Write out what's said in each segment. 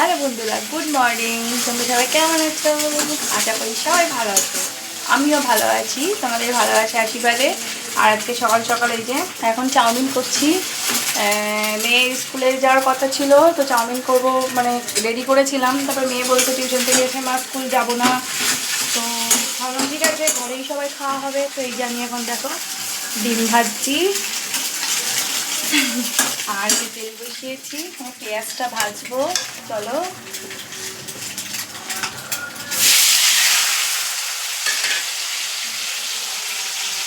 Hello বন্ধুরা, good morning. তোমরা সবাই কেমন আছো? আশা করি সবাই ভালো আছো। আমিও ভালো আছি, তোমাদের ভালো আছে আশীর্বাদে। আর আজকে সকাল সকাল এই যে এখন চাউমিন করছি। মেয়ে স্কুলে যাওয়ার কথা ছিল, তো চাউমিন করব মানে রেডি করেছিলাম। তারপর মেয়ে বলতে টিউশন থেকে এসে, মা, স্কুল যাব না। তো ভাবলাম, ঠিক আছে, ঘরেই সবাই খাওয়া হবে। তো এই যে আমি এখন দেখো, ডিম ভাজছি। আর তেল বসিয়েছি পেঁয়াজটা ভাজবো। চলো।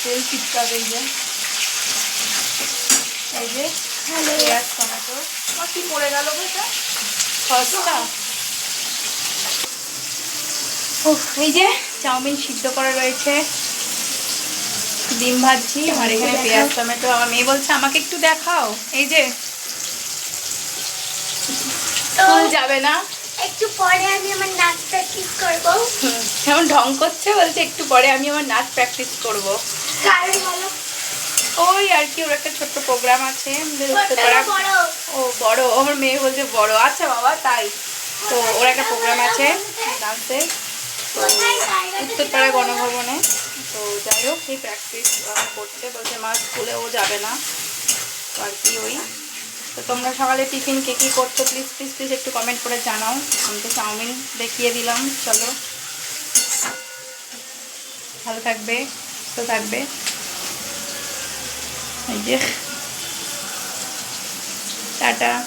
তেল চিপকাবে এই যে। এই যে পেঁয়াজ টমেটো কি পড়ে গেল এটা? সসটা উফ, এই যে চাউমিন সিদ্ধ করা রয়েছে। ডিম ভাজছি আর এখানে পেঁয়াজ টমেটো আমার মেয়ে বলছে আমাকে একটু দেখাও। এই যে। স্কুল যাবে না? একটু পরে আমি আমার নাচ প্র্যাকটিস করব। কেমন ঢং করছে? বলছে একটু পরে আমি আমার নাচ প্র্যাকটিস করব। কারণ হলো ওই আর কি ওর একটা ছোট্ট প্রোগ্রাম আছে। ও বড়। আমার মেয়ে বলছে বড়। আচ্ছা বাবা তাই। তো ওর একটা প্রোগ্রাম আছে ডান্সের উত্তরপাড়া গণভবনে। তো যাই হোক সেই প্র্যাকটিস করতে বলছে, মা, স্কুলে ও যাবে না। তো আর কি ওই। তো তোমরা সকালে টিফিন কে কী করছ? প্লিজ প্লিজ প্লিজ একটু কমেন্ট করে জানাও। আমি তো চাউমিন দেখিয়ে দিলাম, চলো। ভালো থাকবে, সুস্থ থাকবে। এই যে। টাটা।